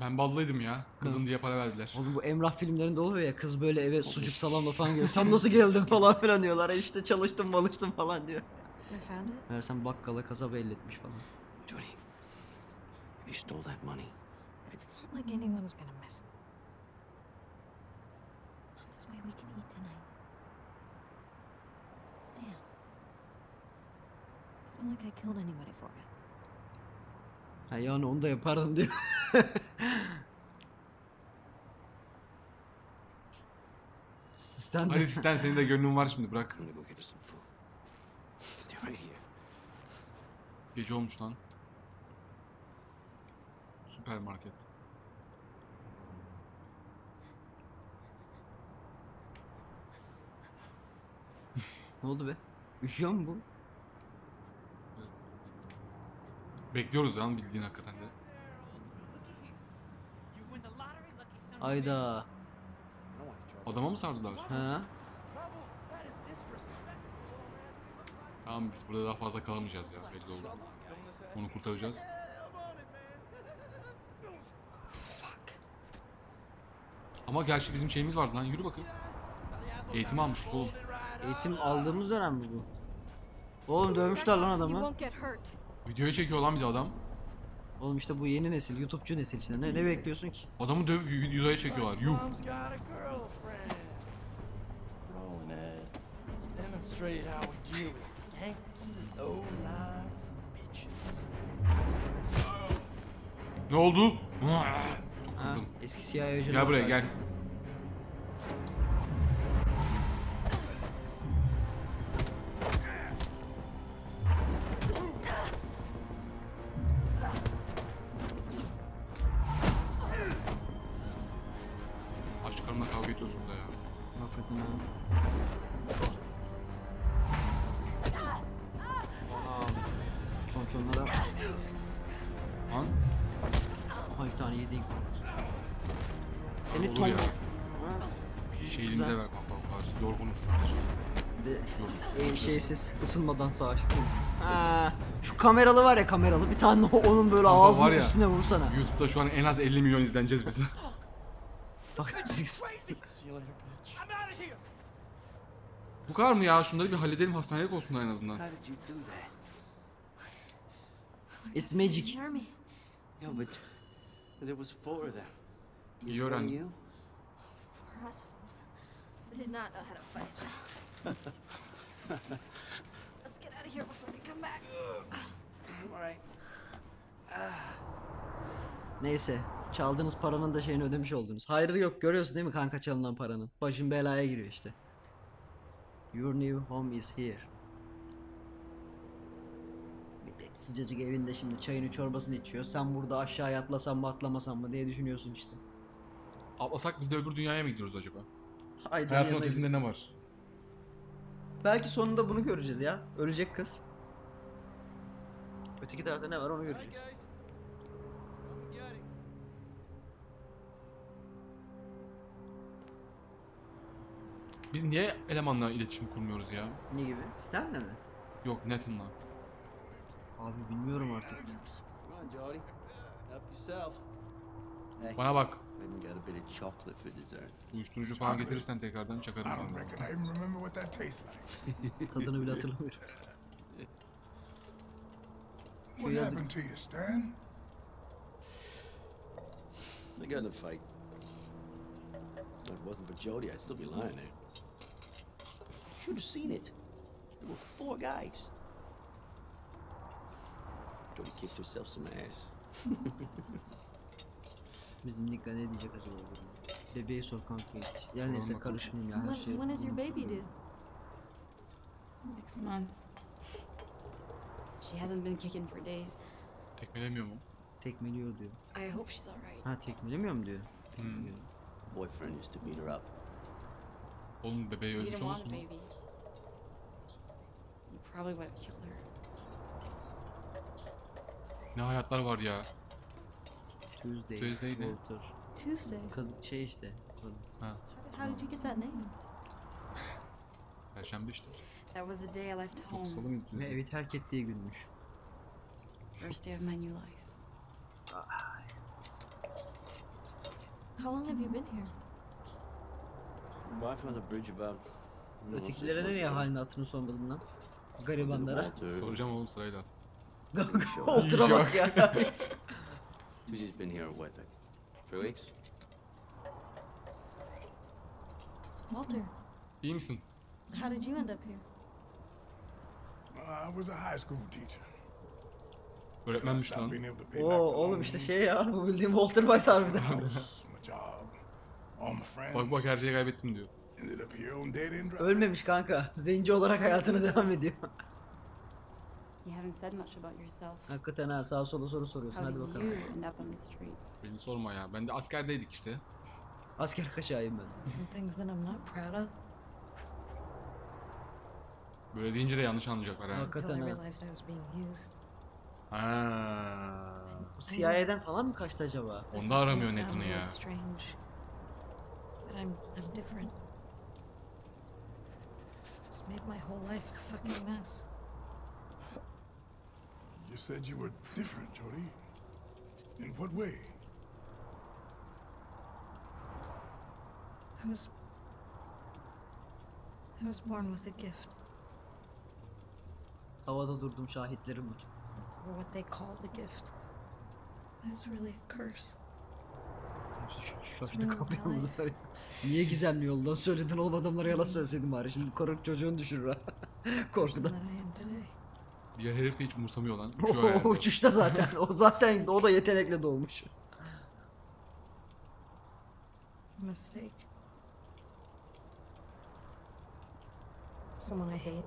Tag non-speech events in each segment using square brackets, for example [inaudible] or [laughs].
Ben ballıydım ya. Kızım diye para verdiler. oğlum bu Emrah filmlerinde oluyor ya kız böyle eve sucuk salamla falan geliyor. Sen nasıl geldin [laughs] falan filan diyorlar. E işte çalıştım balıştım falan diyor. İt. Meğersem bakkala kasaba elletmiş falan. Judy, if you stole that money, It's not like anyone's gonna miss it. This way we can eat tonight. Stan. It's not like I killed anybody for it. Ha yani onu da yapardım diyor. [laughs] Sistem Hadi Stan senin de gönlün var şimdi bırak. Gece olmuş lan. Süpermarket. Ne oldu be? Üşüyor mu bu? Evet. Bekliyoruz lan bildiğin hakikaten de. Ayda. Adama mı sardılar? Ha? Tamam biz burada daha fazla kalamayacağız ya belli oldu. Onu kurtaracağız. Ama gerçi bizim şeyimiz vardı lan yürü bakayım. Eğitim almıştık oğlum. Eğitim aldığımız dönem mi bu? Oğlum dövmüşler lan adamı. Videoya çekiyor lan bir de adam. Oğlum işte bu yeni nesil, YouTube'cu nesil işte. Ne, ne bekliyorsun ki? Adamı dövüp videoya çekiyorlar. Yuh. Ne oldu? Kızdım. eski siyah ajan. Gel buraya, gel. Isınmadan savaştım. Ha, şu kameralı var ya kameralı bir tane onun böyle Kanka ağzının var ya, üstüne vursana. YouTube'da şu an en az 50 milyon izleneceğiz biz. [laughs] Bak See you later, bitch. Bu kadar mı ya? Şunları bir halledelim hastanelik olsunlar en azından. İt's magic. Yeah, but there was four of them. Is İyi one öğrendin. you? Four assholes. I did not know how to fight. [laughs] Let's get out of here before they come back. All right. Neyse çaldığınız paranın da şeyini ödemiş oldunuz. Hayrı yok görüyorsun değil mi kanka çalınan paranın. Başın belaya giriyor işte. Your new home is here. Millet sıcacık evinde şimdi çayını çorbasını içiyor. Sen burada aşağıya atlasan mı atlamasan mı diye düşünüyorsun işte. Atlasak biz de öbür dünyaya mı gidiyoruz acaba? Haydi Hayatın ötesinde ne var? Belki sonunda bunu göreceğiz ya. Ölecek kız. Öteki tarafta ne var onu göreceğiz. Biz niye elemanla iletişim kurmuyoruz ya? Ne gibi? Stan'le mi? Yok Nathan'la. Abi bilmiyorum artık. Bana bak. Maybe got a bit of chocolate for dessert. Uyuşturucu falan getirirsen tekrardan çakarım. I don't reckon I even remember what that tastes like. [laughs] Tadını bile hatırlamıyorum. What happened to you, Stan? I got in a fight. If it wasn't for Jody, I'd still be lying there. Should have seen it. There were four guys. Jody kicked herself some ass. [laughs] Bizim Nika ne diyecek acaba bu durumda? Bebeği sor kanka hiç. Ya neyse karışmayayım ya her When, şey. when is your baby due? Next month. She hasn't been kicking for days. Tekmelemiyor mu? Tekmeliyor diyor. I hope she's alright. Ha tekmelemiyorum diyor. Hmm. Boyfriend used to beat her up. Oğlum bebeği You ölmüş didn't want a olmasın baby. You probably would have killed her. Ne hayatlar var ya. Tuesday. Tuesday ne? Walter. Tuesday. Kadın şey işte. Kadın. Ha. How did you get that name? Perşembe işte. That was the day I left Salı home. mıydı? Ve evi terk ettiği günmüş. First day of my new life. How long have you been here? Wife on the bridge about. Ötekilere ago. halini hatırını sormadın lan? Garibanlara. Soracağım oğlum sırayla. Otura bak ya. [laughs] Just been here, what, like three weeks? Walter, İyi misin? how did you end up here? Uh, I was a high school teacher. I Öğretmenmiş stopped lan. being able to pay Oo back the oğlum loans, işte şey ya bu bildiğim Walter White harbiden. my house, my job, all my friends. Bak bak her şeyi kaybettim diyor. Ended up here on dead end drive. Ölmemiş kanka. Zenci olarak hayatına [laughs] devam ediyor. You haven't said much about yourself. Hakikaten ha sağa sola soru soruyorsun How hadi did bakalım. you end up on the street? Beni sorma ya. Ben de askerdeydik işte. Asker kaşağıyım ben. Some things that I'm not proud of Böyle deyince de yanlış anlayacaklar ha. until I Hakikaten ha. realized I was being used. Ha. Bu CIA'den falan mı kaçtı acaba? This is Onda gonna aramıyor sound netini really ya. Strange, but I'm I'm different. It's made my whole life a fucking mess. You said you were different, Jody. In what way? I was I was born with a gift, Havada durdum şahitlerim var. or what they called a gift. It's really a curse. Ş- Şaştı kaldı yalnız var ya. Niye gizemli yoldan söyledin oğlum adamlara yalan [laughs] söyleseydin bari. Şimdi koruk çocuğun düşürür ha. [laughs] Korkudan. that I am today. Diğer herif de hiç umursamıyor lan. Uçuyor yani. O uçuşta zaten. O zaten o da yetenekle doğmuş. Mistake. Someone I hate.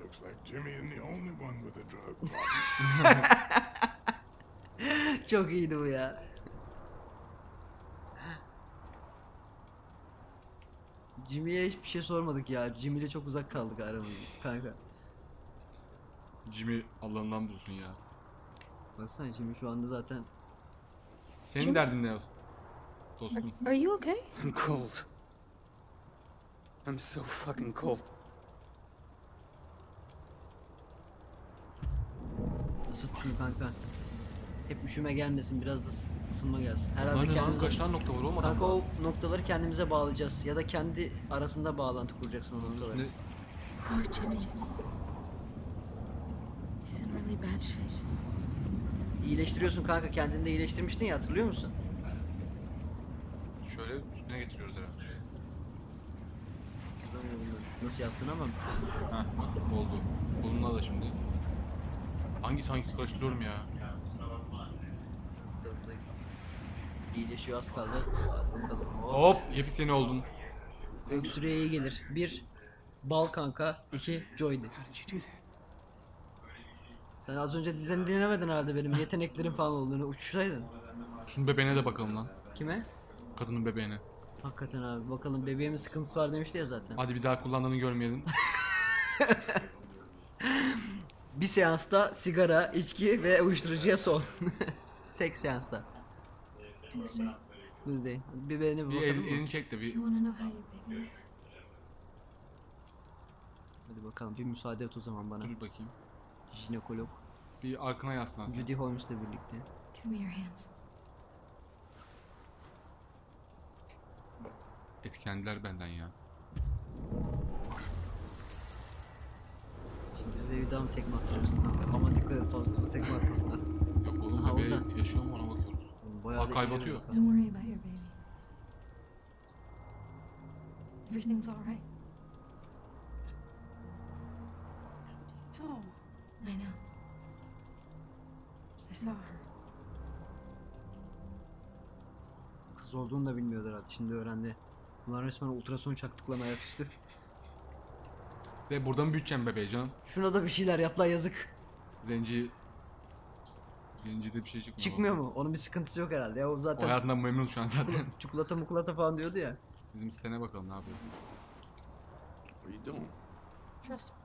Looks like Jimmy isn't the only one with a drug problem. [laughs] Çok iyiydi bu ya. Jimmy'ye hiçbir şey sormadık ya. Jimmy ile çok uzak kaldık aramızda kanka. Jimmy Allah'ından bulsun ya. Baksana Jimmy şu anda zaten Senin derdin ne dostum? Are you okay? I'm cold. I'm so fucking cold. ısıt şunu kanka. Hep üşüme gelmesin biraz da ıs- ısınma gelsin. Lan Herhalde lan kendimize... kaç tane nokta var oğlum Kanka o noktaları kendimize bağlayacağız. Ya da kendi arasında bağlantı kuracaksın o noktaları. üstünde. İyileştiriyorsun kanka kendini de iyileştirmiştin ya hatırlıyor musun? şöyle üstüne getiriyoruz herhalde. Nasıl yaptın ama. Heh bak oldu. Kolunla da şimdi. Hangisi hangisi karıştırıyorum ya. İyileşiyor az kaldı. Bakalım. Hop. Hop yepyeni oldun. Öksürüğe iyi gelir. Bir bal kanka. iki joy'di. Sen az önce dinle- dinlemedin herhalde benim yeteneklerim falan olduğunu uçsaydın. Şunun bebeğine de bakalım lan. Kime? Kadının bebeğine. Hakikaten abi bakalım bebeğimin sıkıntısı var demişti ya zaten. Hadi bir daha kullandığını görmeyelim. [laughs] Bir seansta sigara, içki ve uyuşturucuya son. [laughs] Tek seansta. Tuesday, Tuesday. Bebeğine bir Bir bakalım el, mı? elini çek de do bir you want to know how your baby is? Hadi bakalım bir müsaade et o zaman bana. dur bakayım. Jinekolog. Bir arkana yaslan sen. Judy Holmes'la birlikte. Give me your hands. Etkilendiler benden ya. Şimdi bebeği daha mı tekme attıracaksın kanka? Ama dikkat et fazlası tekme atmasın ha. Yok oğlum bebeği orada. yaşıyor mu ona bakıyoruz. Bayağı Aa, da kalp ileri atıyor. bakalım. Don't worry about your baby. Everything's all right. No. I know. I saw her. Kız olduğunu da bilmiyordu herhalde. Şimdi öğrendi. Bunlar resmen ultrason çaktıklan ayaküstü. Ve buradan büyüteceğim bebeği canım. Şuna da bir şeyler yap lan yazık. Zenci... Zencide bir şey çıkmıyor. Çıkmıyor mu? Onun bir sıkıntısı yok herhalde. Ya o O zaten hayatından memnun şu an zaten. çikolata mukulata falan diyordu ya. Bizim sitene bakalım ne yapıyor. What are you doing? Trust me.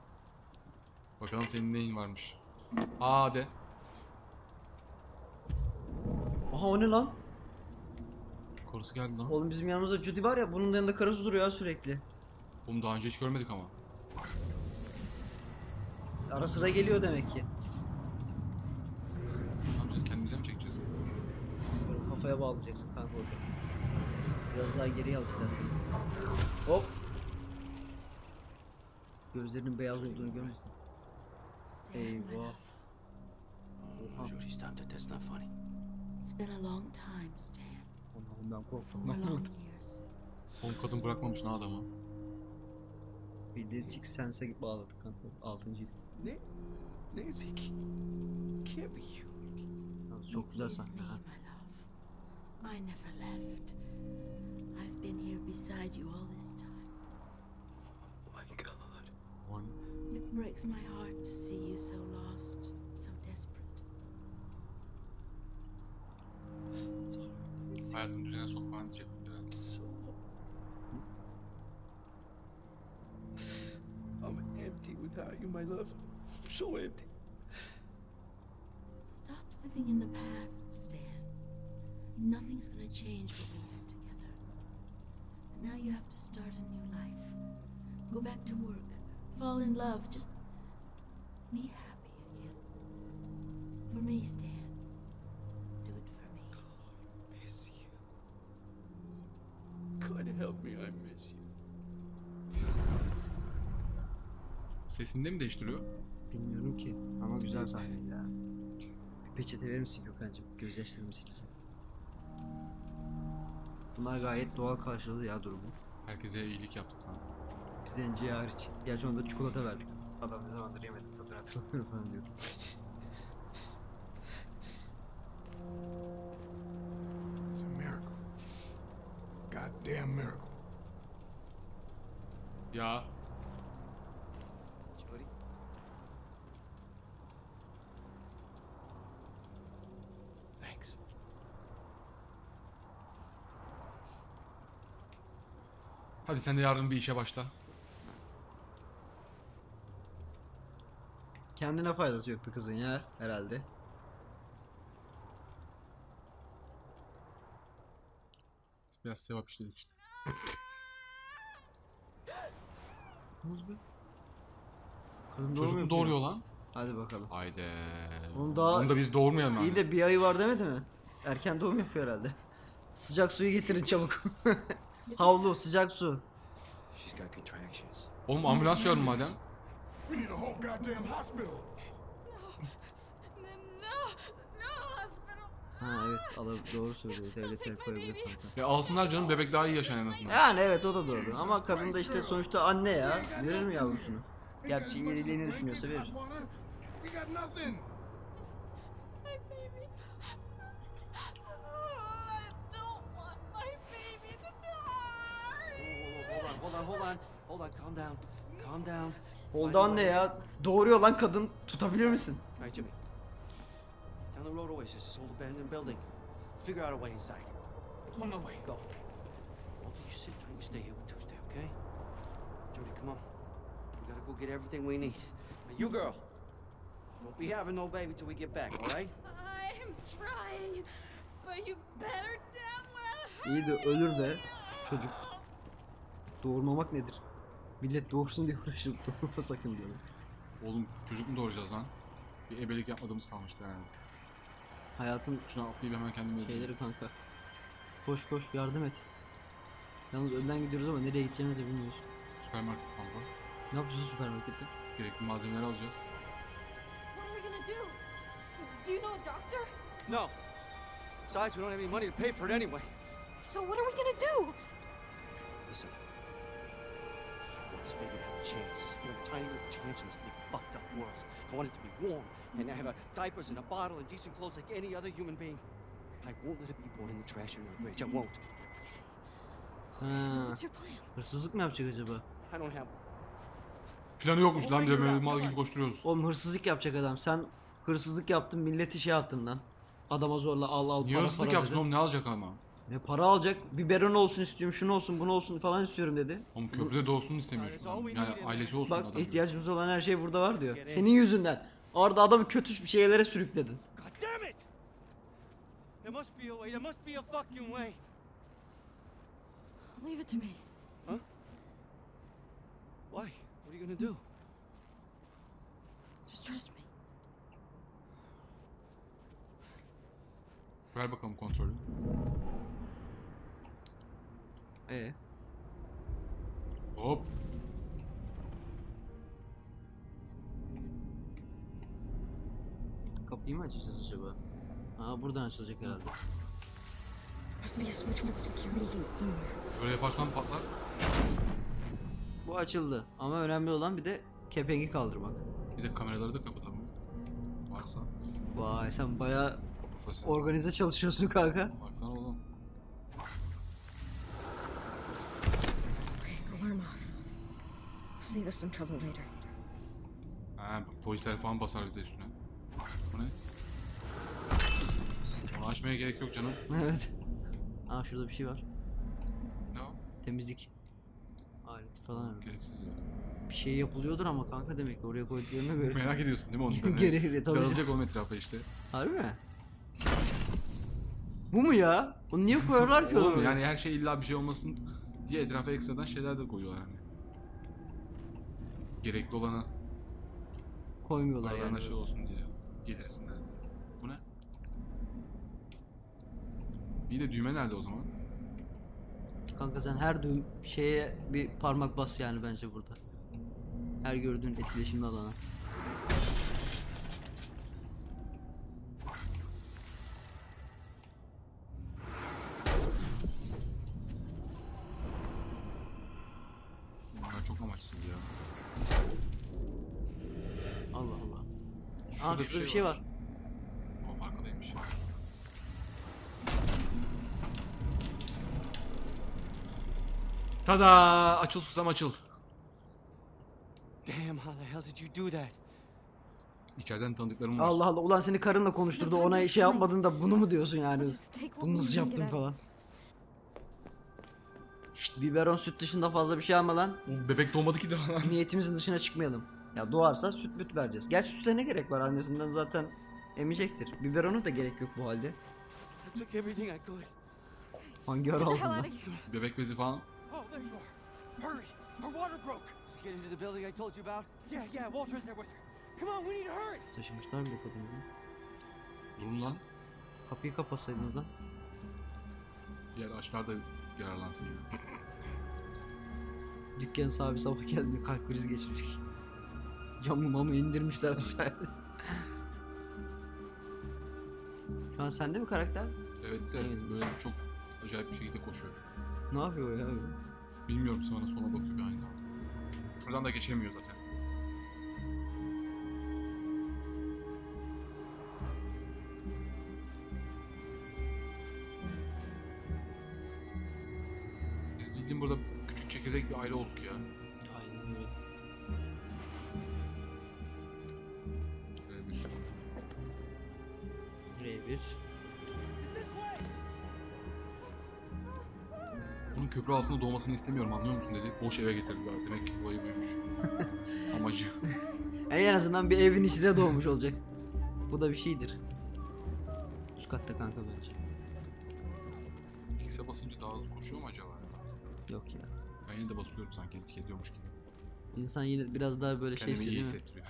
Bakalım senin neyin varmış. Aa de. Aha o ne lan? Korusu geldi lan. Oğlum bizim yanımızda Judy var ya bunun da yanında karısı duruyor ya sürekli. Oğlum daha önce hiç görmedik ama. Ara sıra geliyor demek ki. Ne yapacağız? Kendimize mi çekeceğiz? Kafaya bağlayacaksın kanka orada. Biraz daha geriye al istersen. Hop. Gözlerinin beyaz olduğunu my Eyvah. love. Jody, stop that. That's not funny. It's been a long time, Stan. Ben korktum. Four lan. long years. Oğlum kadın bırakmamış lan adamı. Bildiğin Six Sense'e bağladık kanka. Altıncı. Na- Nancy can't be you. Yalnız çok güzel It's sahne ha. my love. I never left. I've been here beside you all this time. Oh my God. Oğlum, It breaks my heart to see you so lost, so desperate. It's hard. It's hayatını düzene sokman diyecek herhalde. so. I'm empty without you, my love. I'm so empty. Stop living in the past, Stan. Gonna change what we had together. And now you have to start a new life. Go back to work. Fall in love. Just be happy again. For me, Stan. Do it for me. Miss you. God help me, I miss you. Sesini de mi değiştiriyor? Bilmiyorum ki ama güzel sahneydi ya. Bir peçete verir misin Gökhan'cığım? Gözyaşlarımı sileceğim. Bunlar gayet doğal karşıladı ya durumu. Herkese iyilik yaptık lan. Zenciye hariç. Gerçi onda çikolata verdik. Adam ne zamandır yemedim tadını hatırlamıyorum falan diyordu. It's a miracle. Goddamn miracle. Ya? Thanks. Hadi sen de yarın bir işe başla. Kendine faydası yok bu kızın ya herhalde. Biraz sevap işledik işte. Oldu be? Kadın Çocuk mu yapıyor. doğuruyor lan? Hadi bakalım. Haydi. Oğlum daha- Bunu da biz doğurmayalım yani. İyi de bir ayı var demedi mi? Erken doğum yapıyor herhalde. Sıcak suyu getirin çabuk. [laughs] Havlu, sıcak su. Oğlum ambulans çağırın madem. Ha evet, ala doğru söylüyor. Devlet el koyabilir kanka. Ya alsınlar canım bebek daha iyi yaşar en azından. Yani evet o da doğru. Ama kadın da işte sonuçta anne ya. Verir mi yavrusunu? Gerçi iyiliğini düşünüyorsa verir. On, hold on, hold on. Hold on, calm down. Calm down. Oldu anne ya. Doğuruyor lan kadın. Tutabilir misin? Right, Jimmy. Down the road always, this old abandoned building. Figure out a way inside. On my way. Go. Walter, you sit tight. You stay here with Tuesday, okay? Jody, come on. We gotta go get everything we need. Now, you girl, don't be having no baby till we get back, all right? I'm trying, but you better damn well İyi de ölür be çocuk. Doğurmamak nedir? Millet doğursun diye uğraşıp [laughs] doğurma sakın diyorlar. Oğlum çocuk mu doğuracağız lan? Bir ebelik yapmadığımız kalmıştı yani. Hayatın Şuna atlayıp hemen kendimi öldüreyim. şeyleri kanka. Koş koş yardım et. Yalnız önden gidiyoruz ama nereye gideceğimizi de bilmiyoruz. Süpermarket kanka. Ne yapacağız süpermarkette? Gerekli malzemeleri alacağız. What are we gonna do? Do you know a doctor? No. Besides, we don't have any money to pay for it anyway. So what are we gonna do? Listen. This baby to have a chance. You know, a tiny little chance in this big fucked up world. I want it to be warm and have a diapers and a bottle and decent clothes like any other human being. I won't let it be born in the trash in our bridge. I won't. So Ha, what's your plan? hırsızlık mı yapacak acaba? I don't have. Planı yokmuş lan diye böyle mal gibi koşturuyoruz. Oğlum hırsızlık yapacak adam. Sen hırsızlık yaptın milleti şey yaptın lan. Adama zorla al al Niye para hırsızlık para yapsın dedi. oğlum ne alacak ama? Ne para alacak? Biberon olsun istiyorum, şunu olsun, bunu olsun falan istiyorum dedi. Oğlum köprüde doğsun istemiyor şu an. Yani ailesi olsun Bak adam. diyor. ihtiyacımız olan her şey burada var diyor. Senin yüzünden. Orada adamı kötü bir şeylere sürükledin. God damn it! There must be a way. There must be a fucking way. Leave it to me. Why? What are you gonna do? Just trust me. Ver bakalım kontrolü. Ee, Hop. kapıyı mı açacağız acaba? Aa buradan açılacak herhalde. Böyle yaparsan patlar. Bu açıldı ama önemli olan bir de kepengi kaldırmak. Bir de kameraları da kapatalım. Varsa. Vay sen baya Profesyonel. organize çalışıyorsun kanka. Baksana oğlum. Save us some trouble later. Ha, polisler falan basar bir de üstüne. Bu ne? Onu açmaya gerek yok canım. [laughs] evet. Aa şurada bir şey var. Ne o? Temizlik aleti falan. herhalde. Gereksiz ya. Bir şey yapılıyordur ama kanka demek ki oraya koyduklarına göre. Merak ediyorsun değil mi [laughs] onu? Gerekli tabii. Dağılacak onun etrafa işte. Harbi mi? Bu mu ya? Bunu niye koyarlar ki Oğlum oraya? yani her şey illa bir şey olmasın diye etrafa ekstradan şeyler de koyuyorlar hani. Gerekli olanı koymuyorlar aralarına yani. şey olsun diye gelirsinler. Bu ne? İyi de düğme nerede o zaman? Kanka sen her düğüm şeye bir parmak bas yani bence burada. Her gördüğün etkileşimli alana. Bunlar çok amaçsız ya. Allah Allah. Şurada Aa şurada bir şey var. O arkadaymış. Tada! Açıl susam açıl. Damn, how the hell did you do that? İçeriden tanıdıklarım var. Allah Allah ulan seni karınla konuşturdu ona şey yapmadın da bunu mu diyorsun yani? Bunu nasıl yaptın falan. Şşt biberon süt dışında fazla bir şey alma lan. Bebek doğmadı ki daha. Niyetimizin dışına çıkmayalım. Ya doğarsa süt büt vereceğiz. Gerçi süte ne gerek var annesinden zaten emecektir. Biberonu da gerek yok bu halde. Hangi ara aldın lan? Bebek bezi falan. Oh, there you are. Hurry! Our water broke. Did you get into the building I told you about? Yeah, yeah. Walter's there with her. Come on, we need to hurry. Taşımışlar bile kadını. Durun lan. Kapıyı kapatsaydınız lan. Diğer açlar da yararlansın ya. Dükkan sahibi sabah geldiğinde kalp krizi geçirecek. Camı mamı indirmişler aşağıya. Şu an sende mi karakter? Evet de Evet. böyle çok acayip bir şekilde koşuyor. Ne yapıyor ya? Bilmiyorum sana sona bakıyor bir aynı zamanda. Şuradan da geçemiyor zaten. Biz bildiğin burada küçük çekirdek bir aile olduk ya. Köprü altında doğmasını istemiyorum anlıyor musun dedi. Boş eve getirdiler. Demek ki olayı buymuş. [laughs] Amacı. [laughs] En azından bir evin içinde doğmuş olacak. Bu da bir şeydir. Üst katta kanka bence. X'e basınca daha hızlı koşuyor mu acaba? Yok ya. Ben yine de basıyorum sanki etki ediyormuş gibi. İnsan yine biraz daha böyle şey Kendimi istiyor iyi değil mi? hissettiriyor.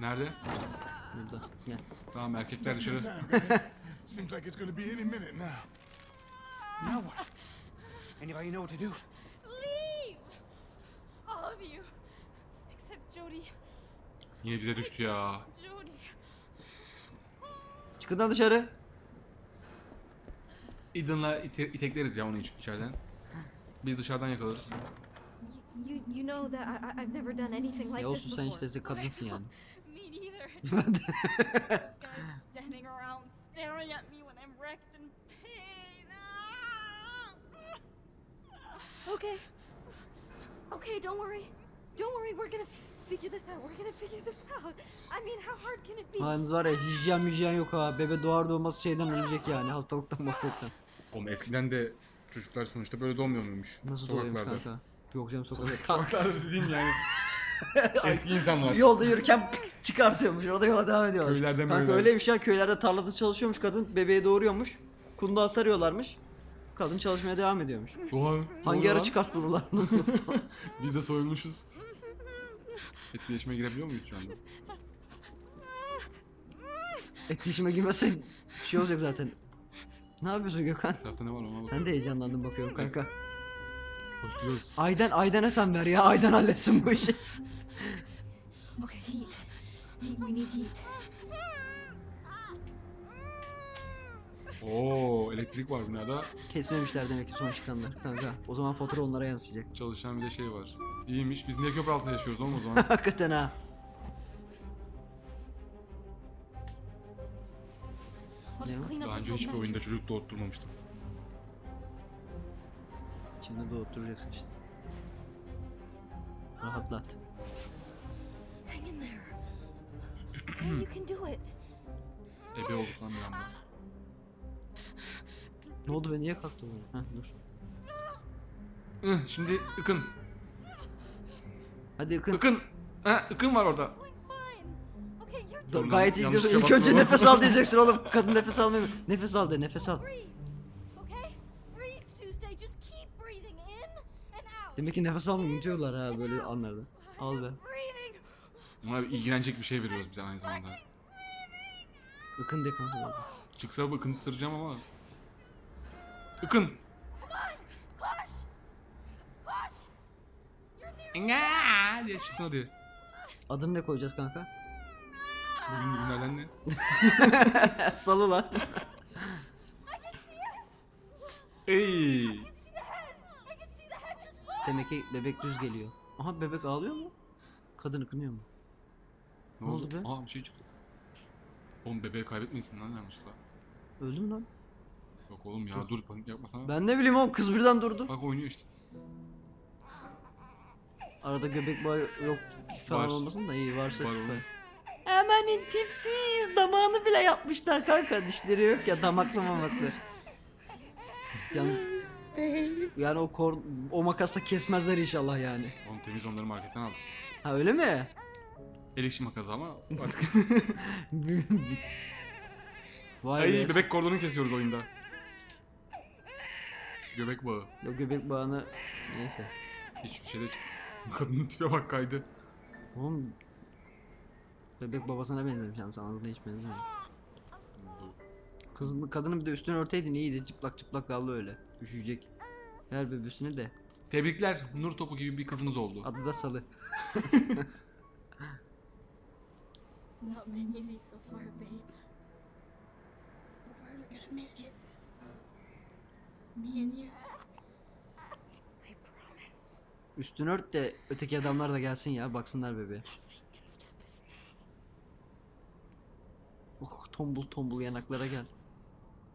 [laughs] Nerede? Burada. Gel. Tamam erkekler dışarı. [laughs] Seems like it's gonna be any minute now. Now what? Anybody know what to do? Leave! All of you. Except Jody. Yine bize düştü ya. Jody. Çıkın lan dışarı. Eden'la ite- itekleriz ya onu iç- içeriden. Biz dışarıdan yakalarız. You, you know that I, I've never done anything like Ya this olsun sen before. işte kadınsın yani. [laughs] Me neither. Ben [laughs] de- [laughs] this guy's standing around staring at me when I'm wrecked in pain. Ah! Okay. [sighs] Okay, don't worry. Don't worry, we're gonna figure this out. We're gonna figure this out. I mean, how hard can it be? Haliniz var ya hijyen müjyen yok ha. Bebe doğar doğmaz şeyden ölecek yani. Hastalıktan hastalıktan. Oğlum eskiden de çocuklar sonuçta böyle doğmuyor muymuş? Nasıl doğuyormuş Sokaklarda. kanka? Yok canım sokakta. Sokaklarda [laughs] dediğim yani. [laughs] Eski insanlar. Yolda yürürken çıkartıyormuş. Orada yola devam ediyorlar. Köylerden Kanka böyle. öyleymiş ya. Köylerde tarlada çalışıyormuş kadın. Bebeği doğuruyormuş. Kundağa sarıyorlarmış. Kadın çalışmaya devam ediyormuş. Oha, Hangi ara lan. çıkarttılar? [laughs] Biz de soyulmuşuz. Etkileşime girebiliyor muyuz şu anda? Etkileşime girmezsen şey olacak zaten. Ne yapıyorsun Gökhan? Etrafta ne var ona bak. Sen de heyecanlandın bakıyorum kanka. Koşturuyoruz. Aydan Aydan'a sen ver ya. Aydan halletsin bu işi. Okay, heat. Heat, we need heat. Oo, elektrik var binada. Kesmemişler demek ki son çıkanlar kanka. O zaman fatura onlara yansıyacak. Çalışan bir de şey var. İyiymiş. Biz niye köprü altında yaşıyoruz oğlum o zaman? [laughs] Hakikaten ha. Daha önce hiçbir oyunda çocuk doğurtturmamıştım. İçinde doğutturacaksın işte. Rahatlat. Hang in there. Okay, you can do it. Ebe olduk lan bir anda. Ne oldu be niye kalktı o? Heh dur. Ih, Şimdi ıkın. Hadi Ikın. Ikın. Ha, ıkın var orada. Okay, Dur lan, Gayet iyi yanlış İlk önce nefes al diyeceksin oğlum. Kadın nefes almıyor. Nefes al de nefes al. breathe. Demek ki nefes almayı unutuyorlar ha böyle anlarda. Al be. Ona ilgilenecek bir şey veriyoruz bize aynı zamanda. Ikın de kanka. orada. Çıksa ıkındıracağım ama. Ikın. Nga diye çıksın hadi. Adını ne koyacağız kanka? Bugün günlerden ne? [laughs] Salı lan. Ey. See the head. I can see the head. Just push. Demek ki bebek düz geliyor. Aha bebek ağlıyor mu? Kadın ıkınıyor mu? Ne, Ne oldu? oldu be? Aa bir şey çıktı. Oğlum bebeği kaybetmeyesin lan yanlışlıkla. Öldü mü lan? Yok oğlum ya dur panik yapmasana. Ben ne bileyim oğlum kız birden durdu. Bak oynuyor işte. Arada göbek bağı yok falan Var. olmasın da iyi varsa Var süper. oğlum. Hemen intipsiz damağını bile yapmışlar kanka dişleri yok ya damaklı mamaklı. Yalnız yani o kor o makasla kesmezler inşallah yani. Oğlum temiz onları marketten aldım. Ha öyle mi? El işi makası ama artık. [laughs] Vay Ay be. bebek kordonu kesiyoruz oyunda. Göbek bağı. O göbek bağını neyse. Hiçbir şeyde Kadının tipe bak kaydı. Oğlum bebek babasına benzemiş yalnız anladığına hiç benzemiyor. Kızın, kadının bir de üstünü örteydin iyiydi çıplak çıplak kaldı öyle. Üşüyecek. Ver bebesini de. Tebrikler. Nur topu gibi bir kızınız oldu. Adı da Salı. It's not been easy so far, babe. But we're gonna make it. Me and you. I promise. Üstünü ört de öteki adamlar da gelsin ya baksınlar bebeğe. Oh tombul tombul yanaklara gel.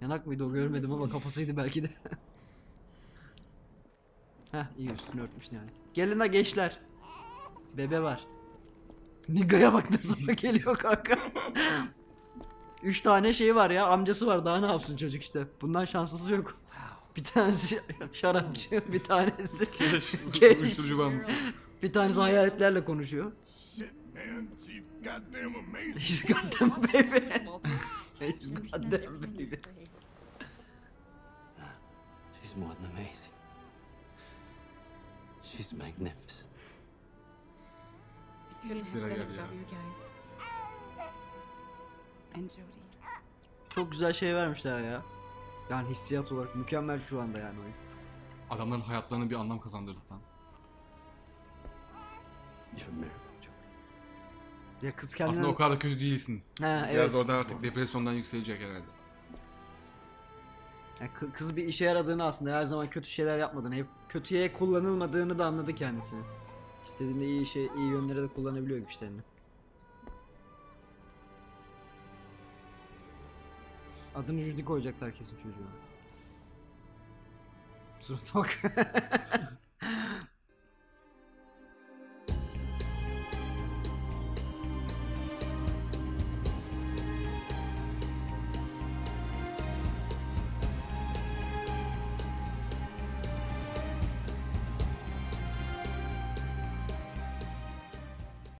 Yanak mıydı o görmedim ama kafasıydı belki de. [laughs] Heh iyi üstünü örtmüş yani. Gelin ha gençler. Bebe var. Niga'ya bak ne zaman [laughs] geliyor kanka. [laughs] Üç tane şey var ya amcası var daha ne yapsın çocuk işte. Bundan şanslısı yok. Bir tanesi [laughs] şarapçı, bir tanesi Genç. Bir tanesi hayaletlerle konuşuyor. He's got them baby. He's got them baby. She's more than amazing. She's magnificent. Couldn't Siktir have done gel it ya. without you guys. And Jody. Çok güzel şey vermişler ya. Yani hissiyat olarak mükemmel şu anda yani oyun. Adamların hayatlarına bir anlam kazandırdık lan. Ya kız kendine... Aslında o kadar da kötü değilsin. Ha Biraz evet. orada artık depresyondan yükselecek herhalde. Ya kı- kız bir işe yaradığını aslında her zaman kötü şeyler yapmadığını, hep kötüye kullanılmadığını da anladı kendisini. İstediğinde iyi şey, iyi yönlere de kullanabiliyor güçlerini. Adını Judy koyacaklar kesin çocuğa. Surata bak. [laughs]